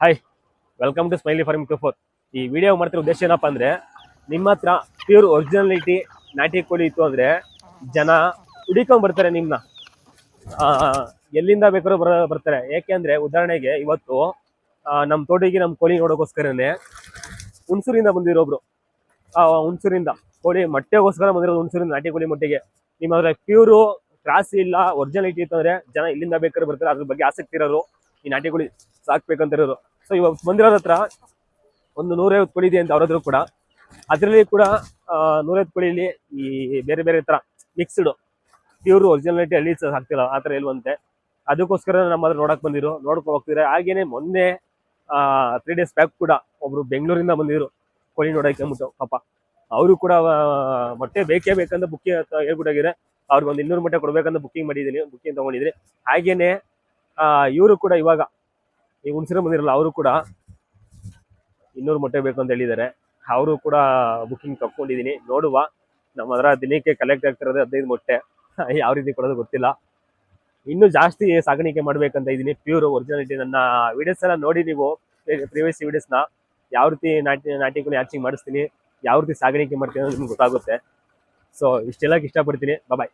Hi welcome to smiley farm two four ಈ video ಮಾಡ್ತಿರೋ ಉದ್ದೇಶ ಏನಪ್ಪ ಅಂದ್ರೆ ನಿಮ್ಮ ಹತ್ರ ಪ್ಯೂರ್ ಒರಿಜಿನಾಲಿಟಿ ನಾಟಿ ಕೋಳಿ ಇತ್ತು ಅಂದ್ರೆ ಜನ ಹುಡಿಕೊಂಡ್ ಬರ್ತಾರೆ ನಿಮ್ನ. ಆ, ಎಲ್ಲಿಂದ ಬೇಕಾದ್ರೂ ಬರ ಬರ್ತಾರೆ. ಯಾಕೆಂದ್ರೆ ಉದಾಹರಣೆಗೆ ಇವತ್ತು ನಮ್ಮ ನಮ್ ತೋಟಿಗೆ ನಮ್ಮ ಕೋಳಿ ನೋಡೋಕ್ಕೋಸ್ಕರನೇ ಹುಣಸೂರಿಂದ ಬಂದಿರೋಬ್ರು ಹುಣಸೂರಿಂದ ಕೋಳಿ ಮೊಟ್ಟೆಗೋಸ್ಕರ ಬಂದಿರೋದು ಹುಣಸೂರಿಂದ ನಾಟಿ ಕೋಳಿ ಮೊಟ್ಟೆಗೆ. ನಿಮ್ಮ ಹತ್ರ ಪ್ಯೂರು ಕ್ರಾಸ್ ಇಲ್ಲ ಒರಿಜಿನಾಲಿಟಿ ಇತ್ತು ಅಂದ್ರೆ ಜನ ಇಲ್ಲಿಂದ ಬೇಕಾದ್ರೆ ಬರ್ತಾರೆ ಅದ್ರ ಬಗ್ಗೆ ಆಸಕ್ತಿ ಇರೋರು. ಈ ನಾಟಿಗಳು ಕೋಳಿ ಸಾಕ್ಬೇಕಂತ ಇರೋರು ಸೊ ಇವಾಗ ಬಂದಿರೋರ ಹತ್ರ ಒಂದು ನೂರೈವತ್ತು ಕೋಳಿ ಇದೆ ಅಂತ ಅವ್ರದ್ರು ಕೂಡ. ಅದರಲ್ಲಿ ಕೂಡ ನೂರೈವತ್ತು ಕೋಳಿಲಿ ಈ ಬೇರೆ ಬೇರೆ ತರ ಮಿಕ್ಸ್ಡ್ ಪ್ಯೂರ್ ಒರಿಜಿನಾಲಿಟಿ ಹಳ್ಳಿ ಹಾಕ್ತಿಲ್ಲ ಆ ಥರ ಇಲ್ವಂತೆ. ಅದಕ್ಕೋಸ್ಕರ ನಮ್ಮ ಹತ್ರ ನೋಡಕ್ ಬಂದಿರು ನೋಡ್ಕೊಂಡು ಹೋಗ್ತಿದ್ರೆ ಹಾಗೇನೆ ಮೊನ್ನೆ ತ್ರೀ ಡೇಸ್ ಬ್ಯಾಕ್ ಕೂಡ ಒಬ್ರು ಬೆಂಗಳೂರಿಂದ ಬಂದಿದ್ರು ಕೋಳಿ ನೋಡಕ್ಕೆ ಅಂದ್ಬಿಟ್ಟು, ಪಾಪ. ಅವರು ಕೂಡ ಮೊಟ್ಟೆ ಬೇಕೇ ಬೇಕಂತ ಬುಕ್ಕಿಂಗ್ ಹೇಳ್ಬಿಟ್ಟಾಗಿದೆ ಅವ್ರಿಗೆ ಒಂದು ಇನ್ನೂರು ಮೊಟ್ಟೆ ಕೊಡ್ಬೇಕಂತ ಬುಕ್ಕಿಂಗ್ ಮಾಡಿದ್ದೀನಿ ಬುಕ್ಕಿಂಗ್ ತಗೊಂಡಿದ್ದೀನಿ ಹಾಗೇನೆ ಇವರು ಕೂಡ ಇವಾಗ ಈ ಹುಣಸಿರ ಬಂದಿರಲ್ಲ ಅವರು ಕೂಡ ಇನ್ನೂರು ಮೊಟ್ಟೆ ಬೇಕು ಅಂತ ಹೇಳಿದ್ದಾರೆ. ಅವರು ಕೂಡ ಬುಕ್ಕಿಂಗ್ ತಕ್ಕೊಂಡಿದ್ದೀನಿ ನೋಡುವ. ನಮ್ಮ ಹತ್ರ ದಿನಕ್ಕೆ ಕಲೆಕ್ಟ್ ಆಗ್ತಿರೋದು ಹದಿನೈದು ಮೊಟ್ಟೆ. ಯಾವ ರೀತಿ ಕೊಡೋದು ಗೊತ್ತಿಲ್ಲ. ಇನ್ನೂ ಜಾಸ್ತಿ ಸಾಗಾಣಿಕೆ ಮಾಡ್ಬೇಕಂತ ಇದ್ದೀನಿ. ಪ್ಯೂರ್ ಒರಿಜಿನಾಲಿಟಿ ನನ್ನ ವಿಡಿಯೋಸ್ ಎಲ್ಲ ನೋಡಿ ನೀವು ಪ್ರೀವಿಯಸ್ ವಿಡಿಯೋಸ್ನ ಯಾವ ರೀತಿ ನಾಟಿ ನಾಟಿ ಕೂಡ ಹ್ಯಾಚಿಂಗ್ ಮಾಡಿಸ್ತೀನಿ, ಯಾವ ರೀತಿ ಸಾಗಾಣಿಕೆ ಮಾಡ್ತೀನಿ ಅನ್ನೋದು ನಿಮ್ಗೆ ಗೊತ್ತಾಗುತ್ತೆ. ಸೊ ಇಷ್ಟೆಲ್ಲ ಇಷ್ಟಪಡ್ತೀನಿ. ಬಾಯ್